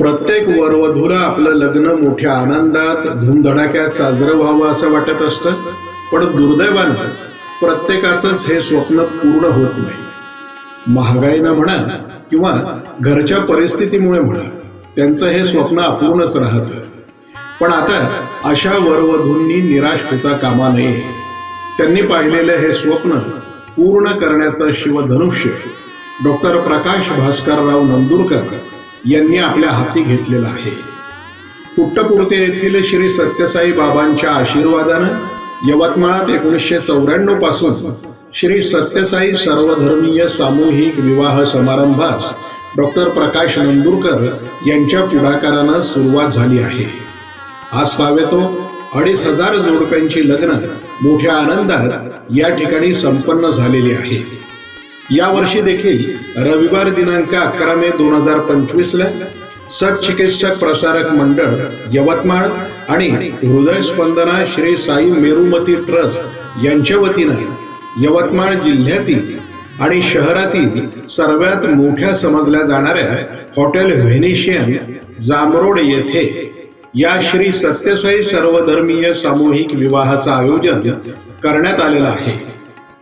प्रत्येक वरवधूला आपलं लग्न मोठ्या आनंदात धूमधडाक्यात साजरं व्हावं असं वाटत असतं. पण दुर्दैवानं प्रत्येकाचंच हे स्वप्न पूर्ण होत नाही. महागाईनं म्हणा किंवा घरच्या परिस्थितीमुळे म्हणा त्यांचं हे स्वप्न अपूर्णच राहतं. पण आता अशा वरवधूंनी निराश होता कामा नये. त्यांनी पाहिलेलं हे स्वप्न पूर्ण करण्याचं शिवधनुष्य डॉक्टर प्रकाश भास्करराव नंदुरकर यांनी आपल्या हाती घेतलेला आहे. पुट्टपुरते येथील श्री सत्यसाई बाबांच्या आशीर्वादानं यवतमाळात एकोणीसशे चौऱ्याण्णवपासून श्री सत्यसाई सर्वधर्मीय सामूहिक विवाह समारंभास डॉक्टर प्रकाश नंदुरकर यांच्या पुढाकारानं सुरुवात झाली आहे. आज पावेतो अडीच हजार जोडप्यांची लग्न मोठ्या आनंदात या ठिकाणी संपन्न झालेली आहे. यावर्षी देखील रविवार दिनांक अकरा मे दोन हजार पंचवीस ला चिकित्सक प्रसारक मंडळ यवतमाळ आणि हृदय स्पंदना श्री साई मेरुमती ट्रस्ट यांच्या वतीनं यवतमाळ जिल्ह्यातील आणि शहरातील सर्वात मोठ्या समजल्या जाणाऱ्या हॉटेल व्हेनिशियन जामरोड येथे या श्री सत्यसाई सर्वधर्मीय सामूहिक विवाहाचं आयोजन करण्यात आलेलं आहे.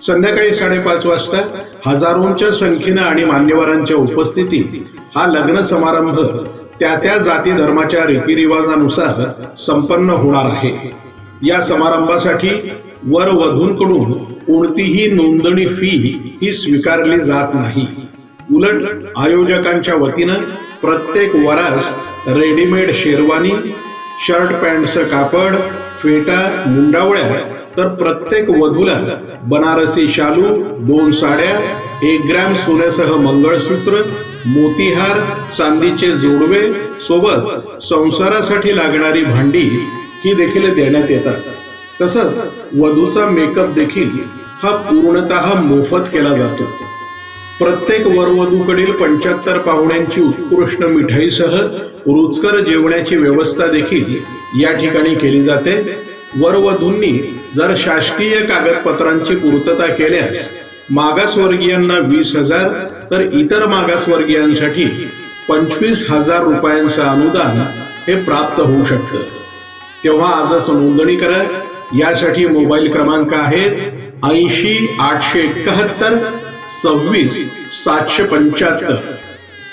संध्याकाळी साडेपाच वाजता हजारोंच्या संख्येनं आणि मान्यवरांच्या उपस्थितीत हा लग्न समारंभ त्या त्या जाती धर्माच्या रीतिरिवाजानुसार संपन्न होणार आहे. या समारंभासाठी वर वधूंकडून कोणतीही नोंदणी फी ही स्वीकारली जात नाही. उलट आयोजकांच्या वतीनं प्रत्येक वरास रेडीमेड शेरवानी शर्ट पॅन्टचं कापड फेटा मुंडावळ्या तर प्रत्येक वधूला बनारसी शालू दोन साड्या एक ग्रॅम सोन्यासह मंगळसूत्र मोतीहार चांदीचे जोडवे सोबत संसारासाठी लागणारी भांडी ही देखील देण्यात येतात. तसंच वधूचा मेकअप देखील हा पूर्णतः मोफत केला जातो. प्रत्येक वरवधूकडील पंच्याहत्तर पाहुण्यांची उत्कृष्ट मिठाईसह रुचकर जेवण्याची व्यवस्था देखील या ठिकाणी केली जाते. वरवधूंनी जर शासकीय कागदपत्रांची पूर्तता केल्यास मागासवर्गीयांना वीस हजार तर इतर मागासवर्गीयांसाठी पंचवीस हजार रुपयांचं अनुदान हे प्राप्त होऊ शकतं. तेव्हा आजच नोंदणी करा. यासाठी मोबाईल क्रमांक आहेत ऐंशी आठशे एकाहत्तर सव्वीस सातशे पंच्याहत्तर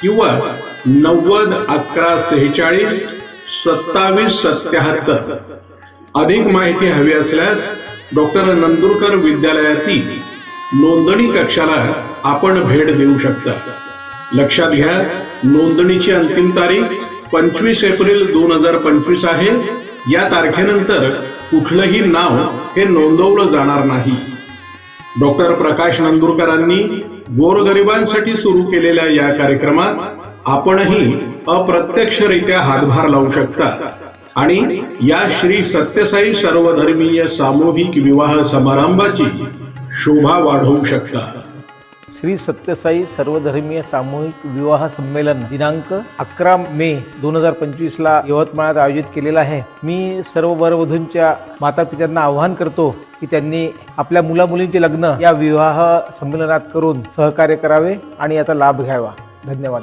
किंवा नव्वद अकरा सेहेचाळीस सत्तावीस सत्याहत्तर. अधिक माहिती हवी असल्यास डॉक्टर नंदुरकर विद्यालयातील नोंदणी कक्षाला आपण भेट देऊ शकता. लक्षात घ्या नोंदणीची अंतिम तारीख पंचवीस एप्रिल दोन हजार पंचवीस आहे. या तारखेनंतर कुठलंही नाव हे नोंदवलं जाणार नाही. डॉक्टर प्रकाश नंदुरकरांनी गोरगरिबांसाठी सुरू केलेल्या या कार्यक्रमात आपणही अप्रत्यक्षरित्या हातभार लावू शकता. आणि या श्री सत्यसाई सर्वधर्मीय सामूहिक विवाह समारंभाची शोभा वाढवू शकता. श्री सत्यसाई सर्वधर्मीय सामूहिक विवाह संमेलन दिनांक अकरा मे दोन हजार पंचवीसला यवतमाळात आयोजित केलेला आहे. मी सर्व वरवधूंच्या माता पित्यांना आवाहन करतो की त्यांनी आपल्या मुला मुलींचे लग्न या विवाह संमेलनात करून सहकार्य करावे आणि याचा लाभ घ्यावा. धन्यवाद.